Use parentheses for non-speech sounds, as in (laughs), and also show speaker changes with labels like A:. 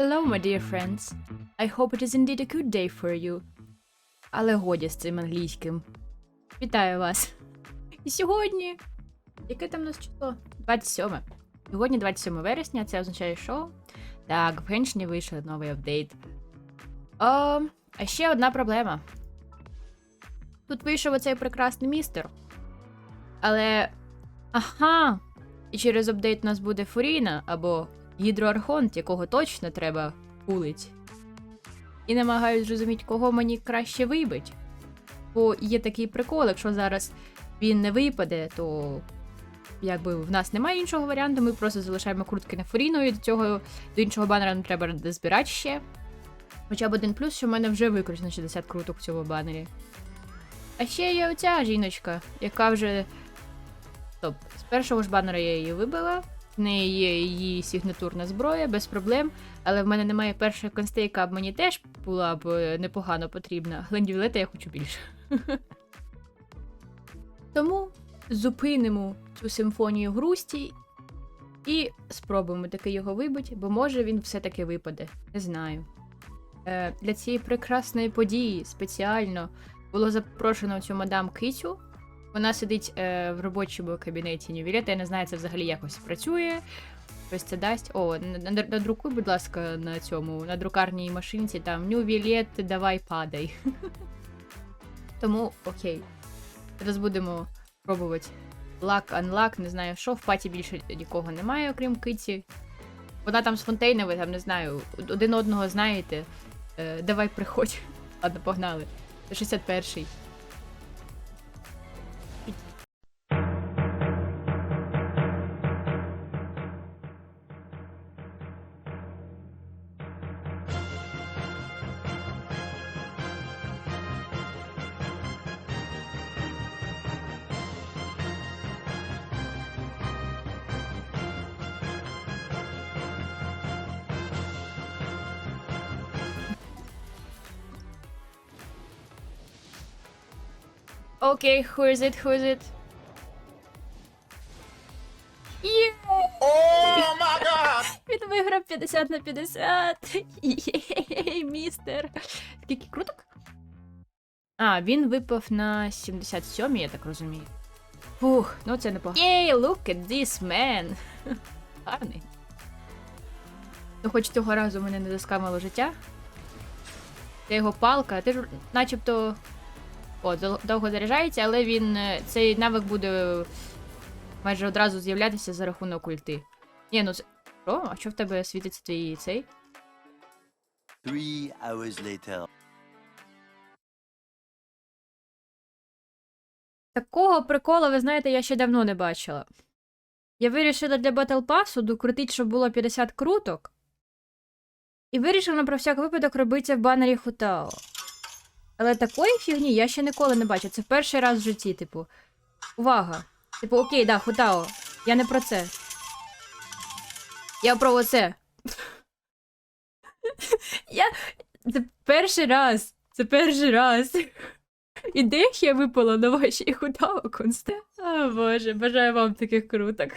A: Hello, my dear friends. I hope it is indeed a good day for you. Але годі з цим англійським. Вітаю вас. І сьогодні. Яке там у нас число? 27. Сьогодні 27 вересня, це означає, що. Так, в Геншні вийшов новий апдейт. О, а ще одна проблема. Тут вийшов оцей прекрасний містер. Але. Ага! І через апдейт у нас буде Фуріна або гідроархонт, якого точно треба пулить. І намагаюсь зрозуміти, кого мені краще вибить. Бо є такий прикол, якщо зараз він не випаде, то якби в нас немає іншого варіанту, ми просто залишаємо крутки на Фуріну, і до цього до іншого банера нам треба збирати ще. Хоча б один плюс, що в мене вже використано 60 круток в цьому банері. А ще є оця жіночка, яка вже. Стоп, з першого ж банера я її вибила. В неї є її сигнатурна зброя, без проблем. Але в мене немає першої консти, яка б мені теж була б е, непогано потрібна. Глендівлета я хочу більше. (laughs) Тому зупинимо цю симфонію грусті і спробуємо таки його вибити, бо може він все-таки випаде. Не знаю. Е, для цієї прекрасної події спеціально було запрошено цю мадам Китю. Вона сидить е, в робочому кабінеті Нювілета. Я не знаю, це взагалі якось працює. Щось це дасть. О, на- на- надрукуй, будь ласка, на цьому, на друкарній машинці там Нювілет, давай падай. (laughs) Тому окей. Зараз будемо пробувати лак, анлак, не знаю що. В паті більше нікого немає, окрім киті. Вона там з фонтейна, ви там не знаю, один одного знаєте. Е, давай приходь. (laughs) Ладно, погнали. 61-й. Окей, who is it, who is it? Є!
B: Oh my god!
A: Він виграв 50 на 50. Єй, містер. Скільки круток? А, він випав на 77, я так розумію. Фух, ну це непогано. Єй, look at this man. Гарний. Ну, хоч цього разу мене не заскамило життя. Це його палка, ти ж начебто. О, довго заряджається, але він. е, Цей навик буде майже одразу з'являтися за рахунок ульти. Ні, ну це. А що в тебе світиться твій цей?
B: Three hours later.
A: Такого прикола, ви знаєте, я ще давно не бачила. Я вирішила для Battle Pass докрутити, щоб було 50 круток. І вирішила про всяк випадок робити в банері Хутао. Але такої фігні я ще ніколи не бачу. Це перший раз в житті, типу. Увага! Типу, окей, да, Хутао. Я не про це. Я про оце. Я. Це перший раз. Це перший раз. Ідея випала на вашій Хутао консте. О боже, бажаю вам таких круток.